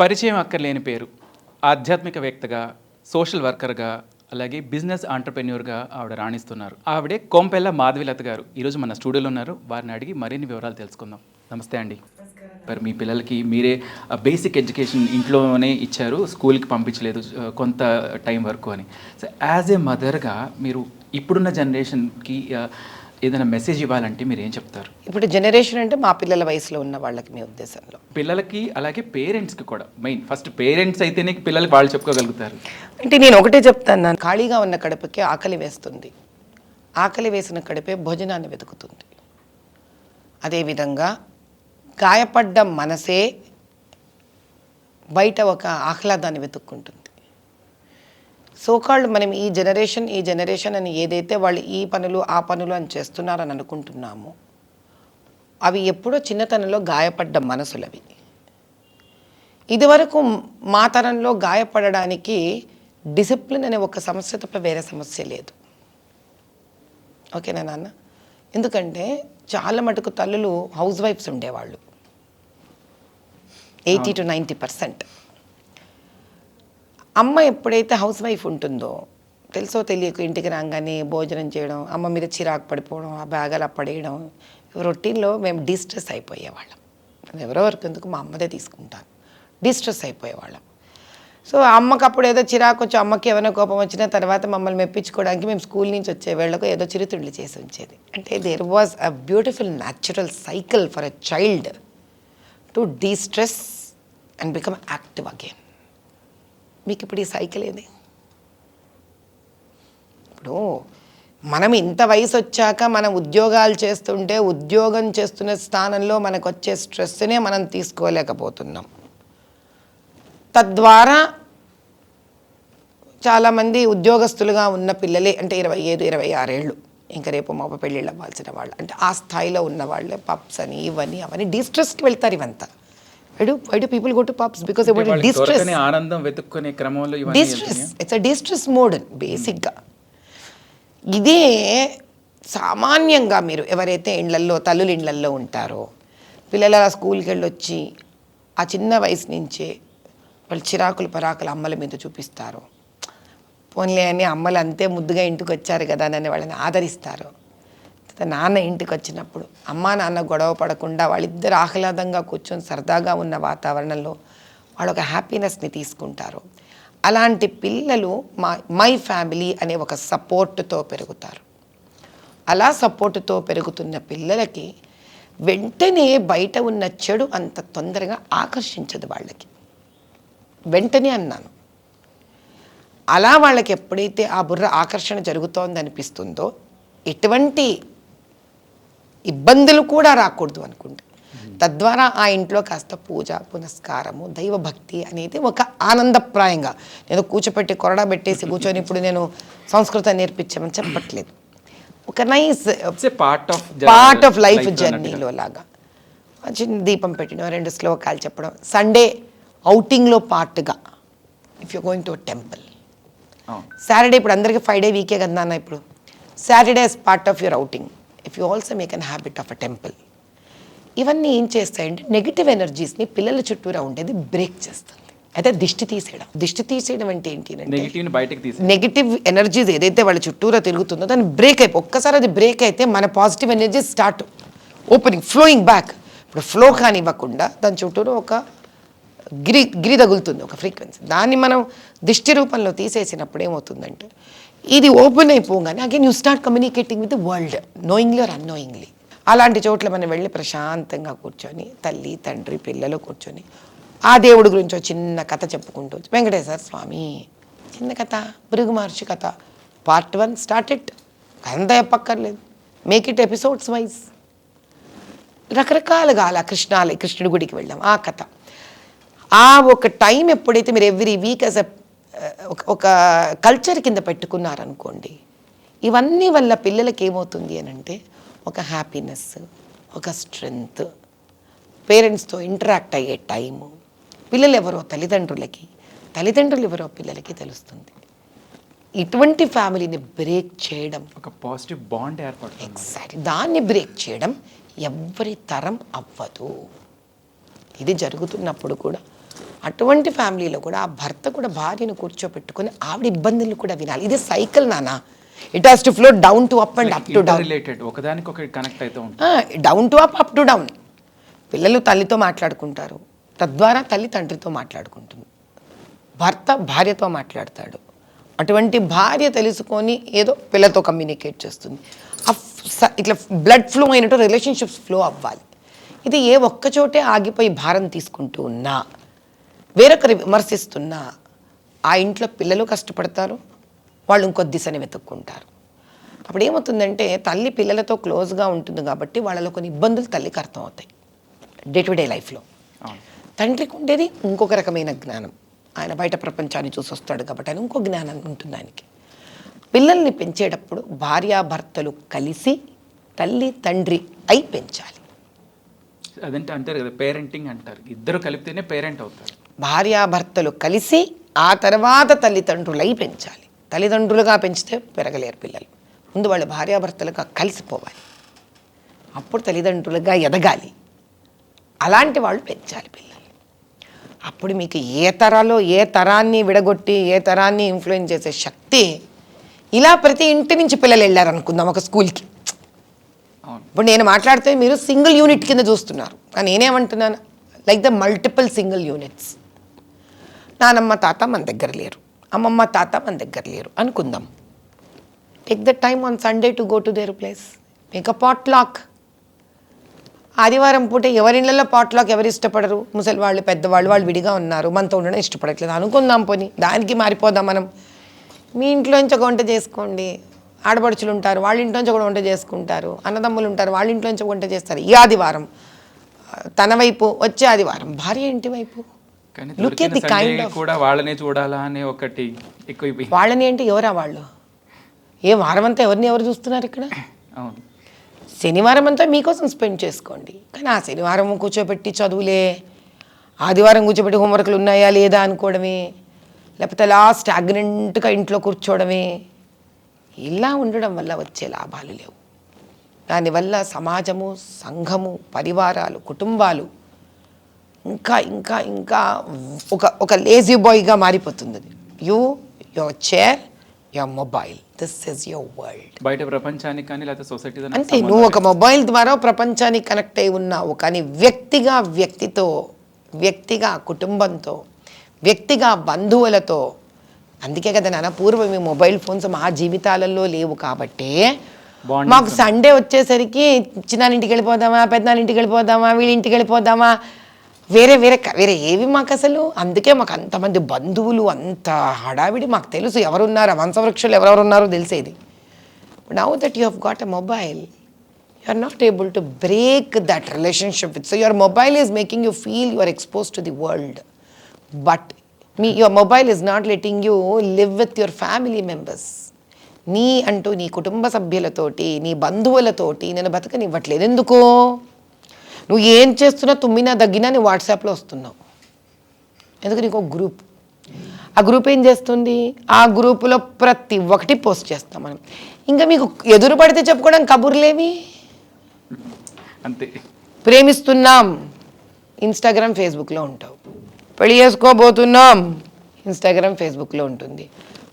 పరిచయం అక్కర్లేని పేరు. ఆధ్యాత్మికవేత్తగా సోషల్ వర్కర్గా అలాగే బిజినెస్ ఆంటర్ప్రెన్యూర్గా ఆవిడ రాణిస్తున్నారు. ఆవిడే కోంపెల్ల మాధవిలత గారు. ఈరోజు మన స్టూడియోలో ఉన్నారు. వారిని అడిగి మరిన్ని వివరాలు తెలుసుకుందాం. నమస్తే అండి. మరి మీ పిల్లలకి మీరే బేసిక్ ఎడ్యుకేషన్ ఇంట్లోనే ఇచ్చారు. స్కూల్కి పంపించలేదు కొంత టైం వరకు అని. సో యాజ్ ఏ మదర్గా మీరు ఇప్పుడున్న జనరేషన్కి ఏదైనా మెసేజ్ ఇవ్వాలంటే మీరు ఏం చెప్తారు? ఇప్పుడు జనరేషన్ అంటే మా పిల్లల వయసులో ఉన్న వాళ్ళకి మీ ఉద్దేశంలో. పిల్లలకి అలాగే పేరెంట్స్కి కూడా. మెయిన్ ఫస్ట్ పేరెంట్స్ అయితేనే పిల్లలకి వాళ్ళు చెప్పుకోగలుగుతారు. అంటే నేను ఒకటే చెప్తాను నాన్న. ఖాళీగా ఉన్న కడుపుకి ఆకలి వేస్తుంది. ఆకలి వేసిన కడుపే భోజనాన్ని వెతుకుతుంది. అదేవిధంగా గాయపడ్డ మనసే బయట ఒక ఆహ్లాదాన్ని వెతుక్కుంటుంది. సోకాళ్ళు మనం ఈ జనరేషన్ ఈ జనరేషన్ అని ఏదైతే వాళ్ళు ఈ పనులు ఆ పనులు అని చేస్తున్నారని అనుకుంటున్నామో అవి ఎప్పుడో చిన్నతనంలో గాయపడ్డ మనసులవి. ఇదివరకు మా తరంలో గాయపడడానికి డిసిప్లిన్ అనే ఒక సమస్య తప్ప వేరే సమస్య లేదు. ఓకేనా నాన్న? ఎందుకంటే చాలా మటుకు తల్లులు హౌస్ వైఫ్స్ ఉండేవాళ్ళు. Eighty to ninety percent. అమ్మ ఎప్పుడైతే హౌస్ వైఫ్ ఉంటుందో తెలుసో తెలియక ఇంటికి రాగానే భోజనం చేయడం అమ్మ మీద చిరాకు పడిపోవడం ఆ బ్యాగ్ అలా పడేయడం రొటీన్లో మేము డిస్ట్రెస్ అయిపోయేవాళ్ళం. ఎవరో వరకు ఎందుకు మా అమ్మదే తీసుకుంటాను డిస్ట్రెస్ అయిపోయేవాళ్ళం. సో అమ్మకి అప్పుడు ఏదో చిరాకు వచ్చి అమ్మకి ఏమైనా కోపం వచ్చినా తర్వాత మమ్మల్ని మెప్పించుకోవడానికి మేము స్కూల్ నుంచి వచ్చే వేళ్ళకు ఏదో చిరుతిండ్లు చేసి ఉంచేది. అంటే there was a beautiful natural cycle for a child to destress and become active again మీకు ఇప్పుడు ఈ సైకిల్ ఏది? ఇప్పుడు మనం ఇంత వయసు వచ్చాక మనం ఉద్యోగాలు చేస్తుంటే ఉద్యోగం చేస్తున్న స్థానంలో మనకు వచ్చే స్ట్రెస్నే మనం తీసుకోలేకపోతున్నాం. తద్వారా చాలామంది ఉద్యోగస్తులుగా ఉన్న పిల్లలే అంటే ఇరవై ఐదు ఇరవై ఆరేళ్ళు ఇంకా రేపు మాప పెళ్ళిళ్ళు అవ్వాల్సిన వాళ్ళు అంటే ఆ స్థాయిలో ఉన్న వాళ్ళే పప్స్ అని ఇవన్నీ అవన్నీ డిస్ట్రెస్కి వెళ్తారు ఇవంతా. People go to pubs because distress ఆనందం వెతుక్కునే క్రమంలో distress it's a distress mode బేసిక్గా ఇదే సామాన్యంగా మీరు ఎవరైతే ఇండ్లల్లో తల్లుల ఇండ్లల్లో ఉంటారో పిల్లలు స్కూల్కి వెళ్ళొచ్చి ఆ చిన్న వయసు నుంచే వాళ్ళు చిరాకులు పరాకులు అమ్మల మీద చూపిస్తారు. పోన్లే అని అమ్మలు అంతే ముద్దుగా ఇంటికి వచ్చారు కదా అని వాళ్ళని ఆదరిస్తారు. నాన్న ఇంటికి వచ్చినప్పుడు అమ్మా నాన్న గొడవ పడకుండా వాళ్ళిద్దరు ఆహ్లాదంగా కూర్చొని సరదాగా ఉన్న వాతావరణంలో వాళ్ళు ఒక హ్యాపీనెస్ని తీసుకుంటారు. అలాంటి పిల్లలు మా మై ఫ్యామిలీ అనే ఒక సపోర్ట్తో పెరుగుతారు. అలా సపోర్టుతో పెరుగుతున్న పిల్లలకి వెంటనే బయట ఉన్న చెడు అంత తొందరగా ఆకర్షించదు వాళ్ళకి. వెంటనే అన్నాను. అలా వాళ్ళకి ఎప్పుడైతే ఆ బుర్ర ఆకర్షణ జరుగుతోందనిపిస్తుందో ఎటువంటి ఇబ్బందులు కూడా రాకూడదు అనుకుంటా. తద్వారా ఆ ఇంట్లో కాస్త పూజ పునస్కారము దైవభక్తి అనేది ఒక ఆనందప్రాయంగా నేను కూర్చోపెట్టి కొరడా పెట్టేసి కూర్చొని ఇప్పుడు నేను సంస్కృతం నేర్పించామని చెప్పట్లేదు. ఒక nice part of part of life జర్నీలో లాగా. చిన్న దీపం పెట్టడం రెండు శ్లోకాలు చెప్పడం సండే అవుటింగ్లో పార్ట్గా if you going to temple Saturday ఇప్పుడు అందరికీ ఫైవ్ డే వీకే కదా నాన్న ఇప్పుడు? Saturday is part of your outing if you also make an habit of a temple ఇవన్నీ ఏం చేస్తాయంటే నెగిటివ్ ఎనర్జీస్ని పిల్లల చుట్టూరా ఉండేది బ్రేక్ చేస్తుంది అయితే దిష్టి తీసేయడం. దిష్టి తీసేయడం అంటే ఏంటి అంటే నెగిటివ్ని బయటకు తీసి నెగిటివ్ ఎనర్జీస్ ఏదైతే వాళ్ళ చుట్టూరా తిరుగుతుందో దాన్ని బ్రేక్ అయిపో ఒక్కసారి అది బ్రేక్ అయితే మన positive energy start opening flowing back ఇప్పుడు ఫ్లో కానివ్వకుండా దాని చుట్టూరు ఒక గిరి గిరి తగులుతుంది ఒక ఫ్రీక్వెన్సీ దాన్ని మనం దిష్టి రూపంలో తీసేసినప్పుడు ఏమవుతుందంటే ఇది ఓపెన్ అయిపోగానే again you start communicating with the world knowingly or unknowingly అలాంటి చోట్ల మనం వెళ్ళి ప్రశాంతంగా కూర్చొని తల్లి తండ్రి పిల్లలు కూర్చొని ఆ దేవుడి గురించి ఒక చిన్న కథ చెప్పుకుంటూ వెంకటేశ్వర స్వామి చిన్న కథ భృగు మహర్షి కథ పార్ట్ వన్ స్టార్ట్ ఇట్ అంతా చెప్పక్కర్లేదు మేక్ ఇట్ ఎపిసోడ్స్ వైజ్ రకరకాలుగా అలా కృష్ణాలయ కృష్ణుడి గుడికి వెళ్ళాం. ఆ కథ. ఆ ఒక టైం ఎప్పుడైతే మీరు ఎవ్రీ వీక్ యాజ్ ఒక కల్చర్ కింద పెట్టుకున్నారనుకోండి ఇవన్నీ వల్ల పిల్లలకి ఏమవుతుంది అని అంటే ఒక హ్యాపీనెస్ ఒక స్ట్రెంగ్త్ పేరెంట్స్తో ఇంటరాక్ట్ అయ్యే టైము పిల్లలు ఎవరో తల్లిదండ్రులకి తల్లిదండ్రులు ఎవరో పిల్లలకి తెలుస్తుంది. ఇటువంటి ఫ్యామిలీని బ్రేక్ చేయడం. ఒక పాజిటివ్ బాండ్ ఏర్పడుతుంది. ఎగ్జాక్ట్ దాన్ని బ్రేక్ చేయడం ఎవ్వరి తరం అవ్వదు. ఇది జరుగుతున్నప్పుడు కూడా అటువంటి ఫ్యామిలీలో కూడా ఆ భర్త కూడా భార్యను కూర్చోపెట్టుకొని ఆవిడ ఇబ్బందులు కూడా వినాలి. ఇది సైకిల్ నానా it has to flow down to up and up to down related ఒకదానికి ఒకటి కనెక్ట్ అవుతూ down to up up to down పిల్లలు తల్లితో మాట్లాడుకుంటారు. తద్వారా తల్లి తండ్రితో మాట్లాడుకుంటుంది. భర్త భార్యతో మాట్లాడతాడు. అటువంటి భార్య తెలుసుకొని ఏదో పిల్లతో కమ్యూనికేట్ చేస్తుంది. ఇట్లా బ్లడ్ ఫ్లో అయినట్టు రిలేషన్షిప్స్ ఫ్లో అవ్వాలి. ఇది ఏ ఒక్క చోటే ఆగిపోయి భారం తీసుకుంటూ ఉన్నా వేరొకరి విమర్శిస్తున్నా ఆ ఇంట్లో పిల్లలు కష్టపడతారు వాళ్ళు ఇంకో దిశని వెతుక్కుంటారు. అప్పుడు ఏమవుతుందంటే తల్లి పిల్లలతో క్లోజ్గా ఉంటుంది కాబట్టి వాళ్ళలో కొన్ని ఇబ్బందులు తల్లికి అర్థం అవుతాయి డే టు డే లైఫ్లో. తండ్రికి ఉండేది ఇంకొక రకమైన జ్ఞానం. ఆయన బయట ప్రపంచాన్ని చూసి వస్తాడు కాబట్టి ఆయన ఇంకో జ్ఞానం ఉంటుంది ఆయనకి. పిల్లల్ని పెంచేటప్పుడు భార్యాభర్తలు కలిసి తల్లి తండ్రి అయి పెంచాలి. అదంటే అంటారు కదా పేరెంటింగ్ అంటారు. ఇద్దరు కలిపితేనే పేరెంట్ అవుతారు. భార్యాభర్తలు కలిసి ఆ తర్వాత తల్లిదండ్రులై పెంచాలి. తల్లిదండ్రులుగా పెంచితే పెరగలేరు పిల్లలు. ముందు వాళ్ళు భార్యాభర్తలుగా కలిసిపోవాలి అప్పుడు తల్లిదండ్రులుగా ఎదగాలి. అలాంటి వాళ్ళు పెంచాలి పిల్లలు. అప్పుడు మీకు ఏ తరాలో ఏ తరాన్ని విడగొట్టి ఏ తరాన్ని ఇన్ఫ్లుయెన్స్ చేసే శక్తి ఇలా ప్రతి ఇంటి నుంచి పిల్లలు వెళ్ళారు అనుకుందాం ఒక స్కూల్కి. ఇప్పుడు నేను మాట్లాడితే మీరు సింగిల్ యూనిట్ కింద చూస్తున్నారు. కానీ నేనేమంటున్నాను? Like the multiple single units నానమ్మ తాత మన దగ్గర లేరు. అమ్మమ్మ తాత మన దగ్గర లేరు. అనుకుందాం. Take the time on Sunday to go to their place make a potluck ఆదివారం పూట ఎవరిళ్ళలో పాట్ ఎవరు ఇష్టపడరు? ముసలి వాళ్ళు పెద్దవాళ్ళు వాళ్ళు విడిగా ఉన్నారు. మనతో ఉండడం ఇష్టపడట్లేదు. అనుకుందాం పోని. దానికి మారిపోదాం మనం. మీ ఇంట్లోంచి ఒక వంట చేసుకోండి. ఆడపడుచులు ఉంటారు. వాళ్ళ ఇంట్లోంచి ఒక వంట చేసుకుంటారు. అన్నదమ్ములు ఉంటారు. వాళ్ళ ఇంట్లోంచి ఒక వంట చేస్తారు. ఈ ఆదివారం. తన వైపు వచ్చే ఆదివారం. భార్య ఇంటి వైపు. Look at the kind of కూడా వాళ్ళనే చూడాలా అనే ఒకటి ఎక్కువ వాళ్ళని ఏంటి? ఎవరా వాళ్ళు? ఏ వారం అంతా ఎవరిని ఎవరు చూస్తున్నారు ఇక్కడ? అవును. శనివారం అంతా మీకోసం స్పెండ్ చేసుకోండి. కానీ ఆ శనివారం కూర్చోబెట్టి చదువులే ఆదివారం కూర్చోబెట్టి హోంవర్క్లు ఉన్నాయా లేదా అనుకోవడమే లేకపోతే అలా స్టాగ్నెంట్గా ఇంట్లో కూర్చోవడమే ఇలా ఉండడం వల్ల వచ్చే లాభాలు లేవు. దానివల్ల సమాజము సంఘము పరివారాలు కుటుంబాలు ఇంకా ఇంకా ఇంకా ఒక ఒక లేజీ బాయ్గా మారిపోతుంది you your chair your mobile this is your world బయట ప్రపంచానికి కానీ లేకపోతే సొసైటీ అంతే నువ్వు ఒక మొబైల్ ద్వారా ప్రపంచానికి కనెక్ట్ అయి ఉన్నావు కానీ వ్యక్తిగా వ్యక్తితో వ్యక్తిగా కుటుంబంతో వ్యక్తిగా బంధువులతో అందుకే కదా నాన్న పూర్వం ఈ మొబైల్ ఫోన్స్ మా జీవితాలలో లేవు కాబట్టే మాకు సండే వచ్చేసరికి చిన్నాని ఇంటికి వెళ్ళిపోదామా పెద్దనాన్న ఇంటికి వెళ్ళిపోదామా వీళ్ళ ఇంటికి వెళ్ళిపోదామా వేరే వేరే వేరే ఏవి మాకు అసలు అందుకే మాకు అంతమంది బంధువులు అంత హడావిడి మాకు తెలుసు. ఎవరున్నారు? వంశవృక్షులు ఎవరెవరు ఉన్నారో తెలిసేది now that you uh got mobile you are not able to break that relationship with so your mobile is making you feel you are expose to the world but me your mobile is not letting you live with your family members నీ అంటూ నీ కుటుంబ సభ్యులతోటి నీ బంధువులతోటి నేను బతకనివ్వట్లేదు. ఎందుకో? నువ్వు ఏం చేస్తున్నా తుమ్మినా దగ్గినా నీ వాట్సాప్లో వస్తున్నావు. ఎందుకు నీకు ఒక గ్రూప్ ఆ గ్రూప్ ఏం చేస్తుంది? ఆ గ్రూపులో ప్రతి ఒక్కటి పోస్ట్ చేస్తాం మనం. ఇంకా మీకు ఎదురు పడితే చెప్పుకోవడం కబుర్లేవి? అంతే. ప్రేమిస్తున్నాం. ఇన్స్టాగ్రామ్ ఫేస్బుక్లో ఉంటావు. పెళ్ళి చేసుకోబోతున్నాం. ఇన్స్టాగ్రామ్ ఫేస్బుక్లో ఉంటుంది.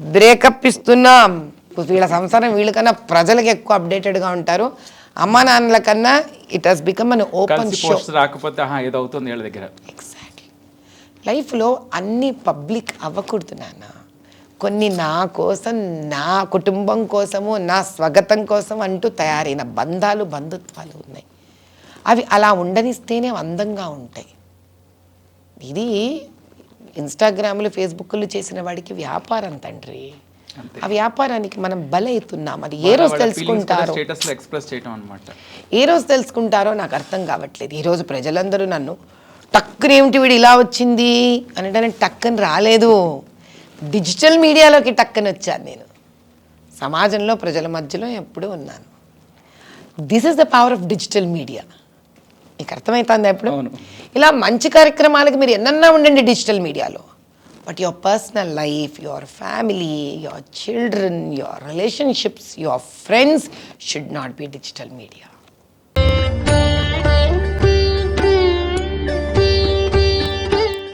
బ్రేకప్ ఇస్తున్నాం. వీళ్ళ సంసారం వీళ్ళకన్నా ప్రజలకు ఎక్కువ అప్డేటెడ్గా ఉంటారు. అమ్మా నాన్నల కన్నా it has become an open show రాకపోతే ఏదో అవుతుంది వీళ్ళ దగ్గర. ఎగ్జాక్ట్లీ లైఫ్లో అన్నీ పబ్లిక్ అవ్వకూడదు నాన్న. కొన్ని నా కోసం నా కుటుంబం కోసము నా స్వగతం కోసం అంటూ తయారైన బంధాలు బంధుత్వాలు ఉన్నాయి. అవి అలా ఉండనిస్తేనే అందంగా ఉంటాయి. ఇది ఇన్స్టాగ్రామ్లు ఫేస్బుక్లు చేసిన వాడికి వ్యాపారం తండ్రి. ఆ వ్యాపారానికి మనం బలవుతున్నాం అది ఏ రోజు తెలుసుకుంటారో. ఎక్స్ప్రెస్ చేయటం అనమాట ఏ రోజు తెలుసుకుంటారో నాకు అర్థం కావట్లేదు. ఈరోజు ప్రజలందరూ నన్ను టక్కున ఏమిటి వీడు ఇలా వచ్చింది? నేను టక్కని రాలేదు. డిజిటల్ మీడియాలోకి టక్కని వచ్చాను నేను. సమాజంలో ప్రజల మధ్యలో ఎప్పుడూ ఉన్నాను. This is the power of digital media మీకు అర్థమవుతుంది ఎప్పుడు. ఇలా మంచి కార్యక్రమాలకు మీరు ఎన్నన్నా ఉండండి డిజిటల్ మీడియాలో. but your personal life, your family, your children, your relationships, your friends should not be digital media.